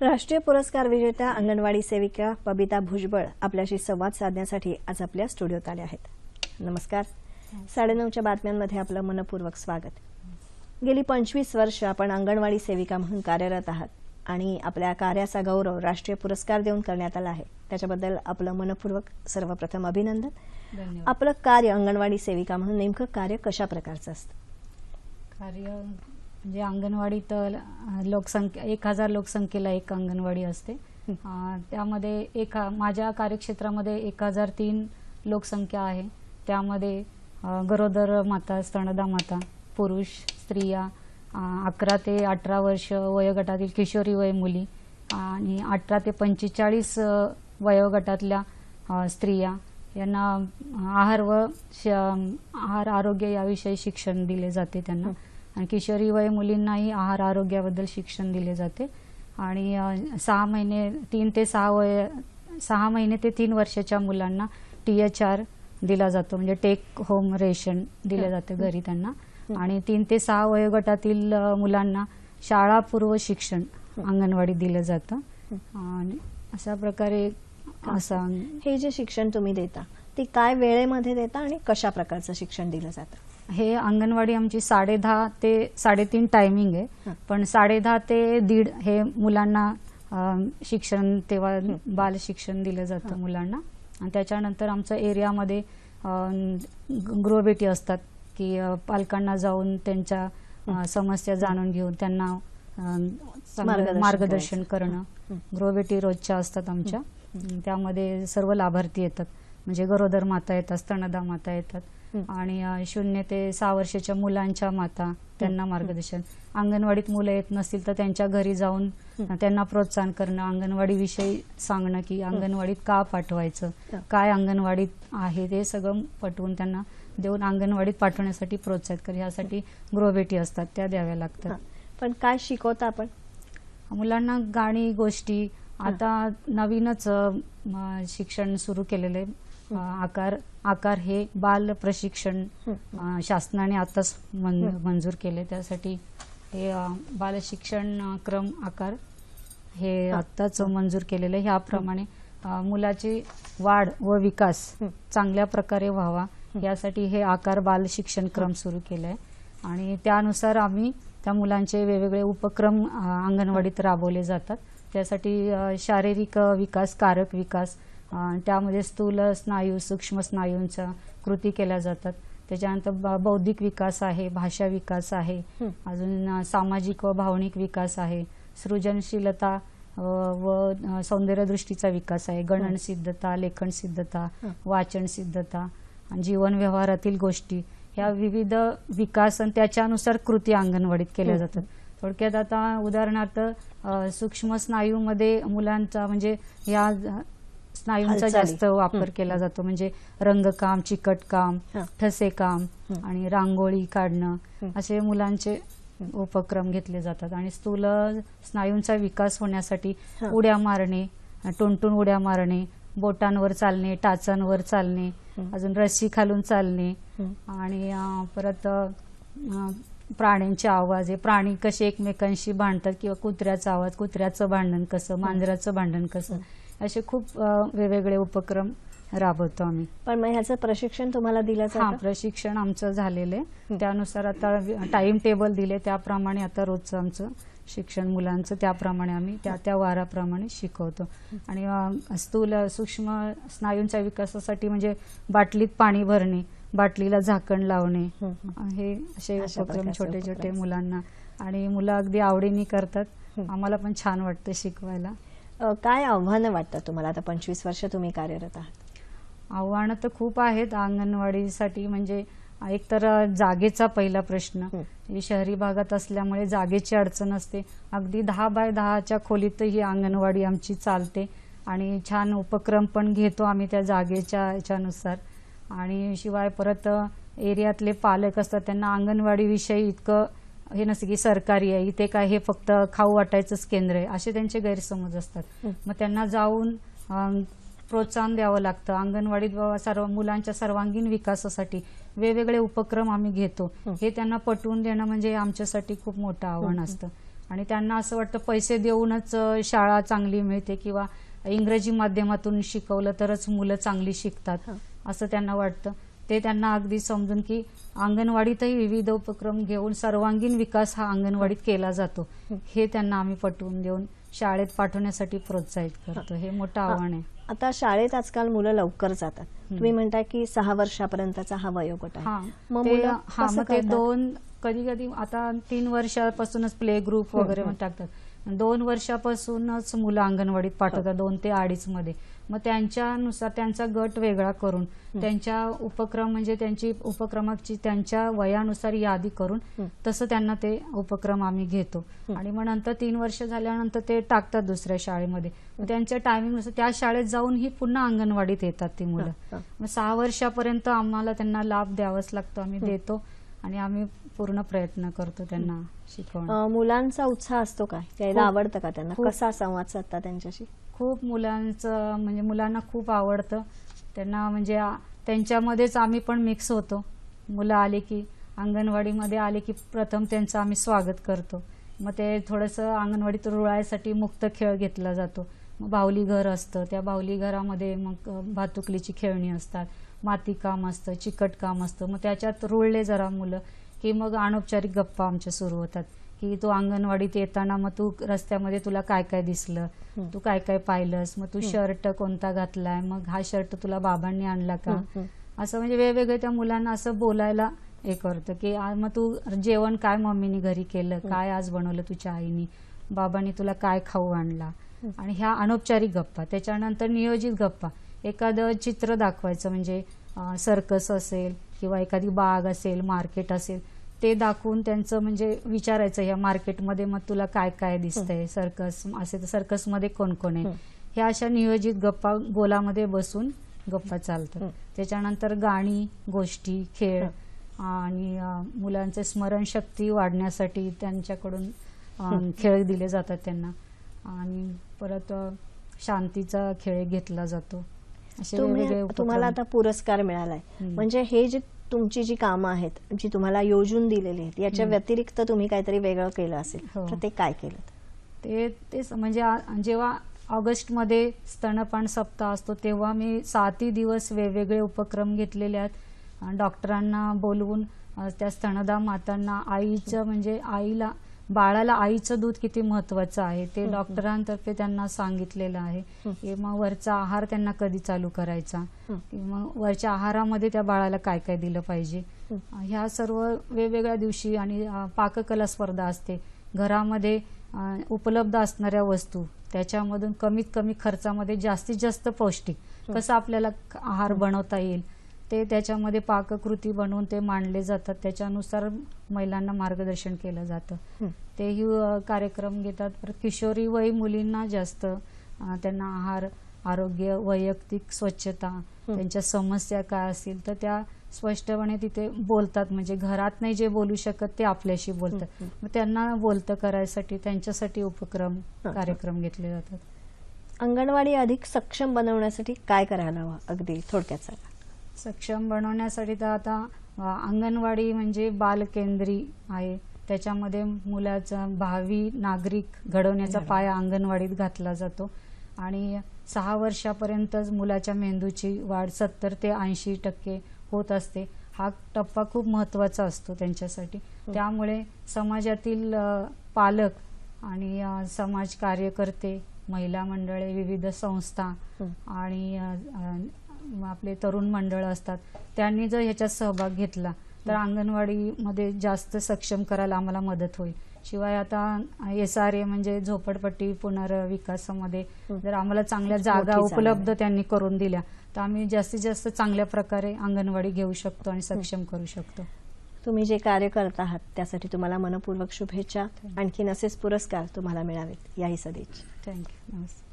राष्ट्रीय पुरस्कार विजेत्या अंगणवाडी सेविका बबिता भुजबळ आपल्याशी संवाद साधण्यासाठी आज आपल्या स्टुडिओत आल्या आहेत. नमस्कार. साडेनऊच्या बातम्यांमध्ये आपलं मनपूर्वक स्वागत. गेली पंचवीस वर्ष आपण अंगणवाडी सेविका म्हणून कार्यरत आहात आणि आपल्या कार्याचा गौरव राष्ट्रीय पुरस्कार देऊन करण्यात आला आहे. त्याच्याबद्दल आपलं मनपूर्वक सर्वप्रथम अभिनंदन. आपलं कार्य अंगणवाडी सेविका म्हणून नेमकं कार्य कशा प्रकारचं असतं? कार्य म्हणजे अंगणवाडी तर लोकसंख्या एक हजार लोकसंख्येला एक अंगणवाडी असते. त्यामध्ये एक माझ्या कार्यक्षेत्रामध्ये एक हजार तीन लोकसंख्या आहे. त्यामध्ये गरोदर माता स्तनदा माता पुरुष स्त्रिया अकरा ते अठरा वर्ष वयोगटातील किशोरी वय मुली आणि अठरा ते पंचेचाळीस वयोगटातल्या स्त्रिया. यांना आहार व श- आहार आरोग्य याविषयी शिक्षण दिले जाते त्यांना. आणि किशोरी वय मुलींनाही आहार आरोग्याबद्दल शिक्षण दिले जाते. आणि सहा महिने तीन ते सहा वय सहा महिने ते तीन वर्षाच्या मुलांना टी एच आर दिला जातो. म्हणजे टेक होम रेशन दिले जाते घरी त्यांना. आणि तीन ते सहा वयोगटातील मुलांना शाळापूर्व शिक्षण अंगणवाडीत दिलं जातं. आणि अशा प्रकारे असा हे जे शिक्षण तुम्ही देता ते काय वेळेमध्ये देता आणि कशा प्रकारचं शिक्षण दिलं जातं? हे अंगणवाडी आमची साडेदहा ते साडेतीन टायमिंग आहे. पण साडेदहा ते दीड हे मुलांना शिक्षण तेव्हा बाल शिक्षण दिलं जातं मुलांना. आणि त्याच्यानंतर आमचं एरियामध्ये गृहभेटी असतात की पालकांना जाऊन त्यांच्या समस्या जाणून घेऊन त्यांना मार्गदर्शन. करणं. गृहभेटी रोजच्या असतात आमच्या. त्यामध्ये सर्व लाभार्थी येतात. म्हणजे गरोदर माता येतात स्तनदा माता येतात. आणि शून्य ते सहा वर्षाच्या मुलांच्या माता त्यांना मार्गदर्शन. अंगणवाडीत मुलं येत नसतील तर त्यांच्या घरी जाऊन त्यांना प्रोत्साहन करणं अंगणवाडी विषयी सांगणं की अंगणवाडीत का पाठवायचं. काय अंगणवाडीत आहे ते सगळं पटवून त्यांना देऊन अंगणवाडीत पाठवण्यासाठी प्रोत्साहित कर. यासाठी गृहभेटी असतात त्या द्याव्या लागतात. पण काय शिकवता आपण? मुलांना गाणी गोष्टी. आता नवीनच शिक्षण सुरू केलेले आकार आकार हे बाल प्रशिक्षण शासनाने आताच मंजूर केले. त्यासाठी हे बाल शिक्षण क्रम आकार हे आत्ताच मंजूर केलेले. ह्याप्रमाणे अ, मुलाची वाढ व विकास. चांगल्या प्रकारे व्हावा. यासाठी हे आकार बाल शिक्षण क्रम सुरू केलाय. आणि त्यानुसार आम्ही त्या मुलांचे वेगवेगळे उपक्रम अंगणवाडीत राबवले जातात. त्यासाठी शारीरिक विकास कारक विकास त्यामध्ये स्थूल स्नायू सूक्ष्म स्नायूंच्या कृती केल्या जातात त्याच्यानंतर बौद्धिक विकास आहे भाषा विकास आहे. अजून सामाजिक व भावनिक विकास आहे सृजनशीलता व सौंदर्यदृष्टीचा विकास आहे गणन सिद्धता लेखन सिद्धता. वाचन सिद्धता आणि जीवन व्यवहारातील गोष्टी ह्या विविध विकास आणि त्याच्यानुसार कृती अंगणवाडीत केल्या. जातात थोडक्यात आता उदाहरणार्थ सूक्ष्म स्नायूमध्ये मुलांचा म्हणजे या स्नायूंचा. जास्त वापर हं. केला जातो म्हणजे रंगकाम चिकटकाम हं. ठसे काम हं. आणि रांगोळी काढणं हं. असे मुलांचे उपक्रम घेतले जातात आणि स्थूल स्नायूंचा विकास होण्यासाठी हं. उड्या मारणे टोनटून उड्या मारणे बोटांवर चालणे टाचांवर चालणे हं. अजून रस्सी खालून चालणे हं. आणि परत प्राण्यांचे आवाज आहे प्राणी कसे एकमेकांशी भांडतात किंवा कुत्र्याचा आवाज कुत्र्याचं भांडण कसं मांजराचं भांडण कसं असे खूप वेगवेगळे उपक्रम राबवतो आम्ही. पण मग ह्याचं प्रशिक्षण तुम्हाला दिलं हा प्रशिक्षण आमचं झालेलं. आहे. त्यानुसार आता टाइम टेबल दिले त्याप्रमाणे आता रोजचं आमचं शिक्षण मुलांचं त्याप्रमाणे आम्ही त्या त्या वाराप्रमाणे शिकवतो. आणि स्थूल सूक्ष्म स्नायूंच्या विकासासाठी म्हणजे बाटलीत पाणी भरणे बाटलीला झाकण लावणे हं, असे उपक्रम छोटे छोटे. मुलांना. आणि मुलं अगदी आवडीने करतात. आम्हाला पण छान वाटतं शिकवायला. काय आव्हानं वाटतं तुम्हाला आता पंचवीस वर्ष तुम्ही कार्यरत आहात? आव्हानं तर खूप आहेत. अंगणवाडीसाठी म्हणजे एक तर जागेचा पहिला प्रश्न. शहरी भागात असल्यामुळे जागेची अडचण असते. अगदी दहा बाय दहाच्या खोलीत ही अंगणवाडी आमची चालते आणि छान उपक्रम पण घेतो आम्ही त्या जागेच्या ह्याच्यानुसार आणि शिवाय परत एरियातले पालक असतात त्यांना अंगणवाडीविषयी इतकं हे नसतं की सरकारी आहे इथे काय हे फक्त खाऊ वाटायचंच केंद्र आहे असे त्यांचे गैरसमज असतात. मग त्यांना जाऊन प्रोत्साहन द्यावं लागतं अंगणवाडीत सर्व मुलांच्या सर्वांगीण विकासासाठी वेगवेगळे उपक्रम आम्ही घेतो हं. त्यांना पटवून देणं म्हणजे आमच्यासाठी खूप मोठं आव्हान. असतं आणि त्यांना असं वाटतं पैसे देऊनच शाळा चांगली मिळते किंवा इंग्रजी माध्यमातून शिकवलं तरच मुलं चांगली शिकतात. असं त्यांना वाटतं ते त्यांना अगदी समजून की अंगणवाडीतही विविध उपक्रम घेऊन सर्वांगीण विकास हा अंगणवाडीत केला जातो. हे त्यांना आम्ही पटवून देऊन शाळेत पाठवण्यासाठी प्रोत्साहित करतो. हे मोठं आव्हान आहे. आता शाळेत आजकाल मुलं लवकर जातात. तुम्ही म्हणताय की सहा वर्षापर्यंतचा हा वयोगट हा. आहे मग ते- हा मग? दोन कधी कधी आता तीन वर्षापासूनच प्ले ग्रुप वगैरे. टाकतात. दोन वर्षापासूनच मुलं अंगणवाडीत पाठवतात दोन ते अडीच मध्ये. मग त्यांच्यानुसार त्यांचा गट वेगळा करून त्यांच्या उपक्रम म्हणजे त्यांची उपक्रमाची त्यांच्या वयानुसार यादी करून. तसं त्यांना ते उपक्रम आम्ही घेतो. आणि मग नंतर तीन वर्ष झाल्यानंतर ते टाकतात दुसऱ्या शाळेमध्ये. त्यांच्या टायमिंगनुसार त्या शाळेत जाऊन ही पुन्हा अंगणवाडीत येतात ती मुलं. मग सहा वर्षापर्यंत आम्हाला त्यांना लाभ द्यावाच लागतो आम्ही देतो आणि आम्ही पूर्ण प्रयत्न करतो त्यांना शिकवणं. मुलांचा उत्साह असतो काय. आवडतं का त्यांना. कसा संवाद साधता त्यांच्याशी? खूप मुलांचं म्हणजे मुलांना खूप आवडतं. त्यांना म्हणजे त्यांच्यामध्येच आम्ही पण मिक्स होतो. मुलं आले की अंगणवाडीमध्ये आले की प्रथम त्यांचं आम्ही स्वागत करतो. मग ते थोडंसं अंगणवाडीत रुळायसाठी मुक्त खेळ घेतला जातो. मग बाहुली घर असतं. त्या बाहुली घरामध्ये मग भातुकलीची खेळणी असतात. माती काम असतं चिकट काम असतं. मग त्याच्यात रुळले जरा मुलं की मग अनौपचारिक गप्पा आमच्या सुरू होतात. की तू अंगणवाडीत येताना मग तू रस्त्यामध्ये तुला काय काय दिसलं. तू काय काय पाहिलंस? मग तू शर्ट कोणता घातलाय? मग हा शर्ट तुला बाबांनी आणला का. असं म्हणजे वेगवेगळे त्या मुलांना असं बोलायला हे करतं की मग तू जेवण काय मम्मीने घरी केलं? काय आज बनवलं तुझ्या आईनी? बाबांनी तुला काय खाऊ आणला? आणि ह्या अनौपचारिक गप्पा त्याच्यानंतर नियोजित गप्पा. एखादं चित्र दाखवायचं म्हणजे सर्कस असेल किंवा एखादी बाग असेल मार्केट असेल ते दाखवून त्यांचं म्हणजे विचारायचं या मार्केटमध्ये मग तुला काय काय दिसतंय? सर्कस असेल तर सर्कसमध्ये कोण कोण आहे? हं. ह्या अशा नियोजित गप्पा गोलामध्ये बसून गप्पा चालतात. त्याच्यानंतर गाणी गोष्टी खेळ आणि मुलांचे स्मरणशक्ती वाढण्यासाठी त्यांच्याकडून खेळ दिले जातात त्यांना. आणि परत शांतीचा खेळ घेतला जातो. असे. तुम्हाला आता पुरस्कार मिळालाय. म्हणजे हे जे तुमची जी कामं आहेत जी तुम्हाला योजून दिलेली आहेत याच्या. व्यतिरिक्त तुम्ही काहीतरी वेगळं केलं असेल हो. तर ते काय केलं ते तेच म्हणजे जेव्हा ऑगस्टमध्ये स्तनपान सप्ताह असतो तेव्हा मी सातही दिवस वेगवेगळे उपक्रम घेतलेले आहेत डॉक्टरांना बोलवून त्या स्तनदा मातांना आईचं म्हणजे आईला बाळाला आईचं दूध किती महत्वाचं आहे ते. डॉक्टरांतर्फे त्यांना सांगितलेलं आहे. की मग वरचा आहार त्यांना कधी चालू करायचा. की मग वरच्या आहारामध्ये त्या बाळाला काय काय दिलं पाहिजे. ह्या सर्व वेगवेगळ्या दिवशी आणि पाककला स्पर्धा असते घरामध्ये उपलब्ध असणाऱ्या वस्तू त्याच्यामधून कमीत कमी खर्चामध्ये जास्तीत जास्त पौष्टिक. कसं आपल्याला आहार बनवता येईल ते त्याच्यामध्ये पाककृती बनवून ते मांडले जातात. त्याच्यानुसार महिलांना मार्गदर्शन केलं जातं. हं. तेही कार्यक्रम घेतात. किशोरी वय मुलींना जास्त त्यांना आहार आरोग्य वैयक्तिक स्वच्छता त्यांच्या समस्या काय असतील तर त्या स्पष्टपणे तिथे बोलतात. म्हणजे घरात नाही जे बोलू शकत ते आपल्याशी बोलतात. मग त्यांना बोलतं करायसाठी त्यांच्यासाठी उपक्रम. कार्यक्रम घेतले जातात. अंगणवाडी अधिक सक्षम बनवण्यासाठी काय करायला हवं? अगदी थोडक्यात सांगा. सक्षम बनवण्यासाठी तर आता अंगणवाडी म्हणजे बालकेंद्री आहे. त्याच्यामध्ये मुलाचा भावी नागरिक घडवण्याचा पाया अंगणवाडीत घातला जातो. आणि सहा वर्षापर्यंतच मुलाच्या मेंदूची वाढ सत्तर ते ऐंशी टक्के होत असते. हा टप्पा खूप महत्त्वाचा असतो त्यांच्यासाठी. त्यामुळे समाजातील पालक आणि समाज कार्यकर्ते महिला मंडळे विविध संस्था हं. आणि आपले तरुण मंडळ असतात त्यांनी जर ह्याच्यात सहभाग घेतला तर अंगणवाडीमध्ये जास्त सक्षम करायला आम्हाला मदत होईल. शिवाय आता एस आर ए म्हणजे झोपडपट्टी पुनर्विकासामध्ये. जर आम्हाला चांगल्या जागा उपलब्ध. त्यांनी करून दिल्या तर आम्ही जास्तीत जास्त चांगल्या प्रकारे अंगणवाडी घेऊ शकतो आणि सक्षम करू शकतो. तुम्ही जे कार्य करत आहात त्यासाठी तुम्हाला मनपूर्वक शुभेच्छा. आणखीन असेच पुरस्कार तुम्हाला मिळावेत. याही सदिच्छा. थँक्यू. नमस्ते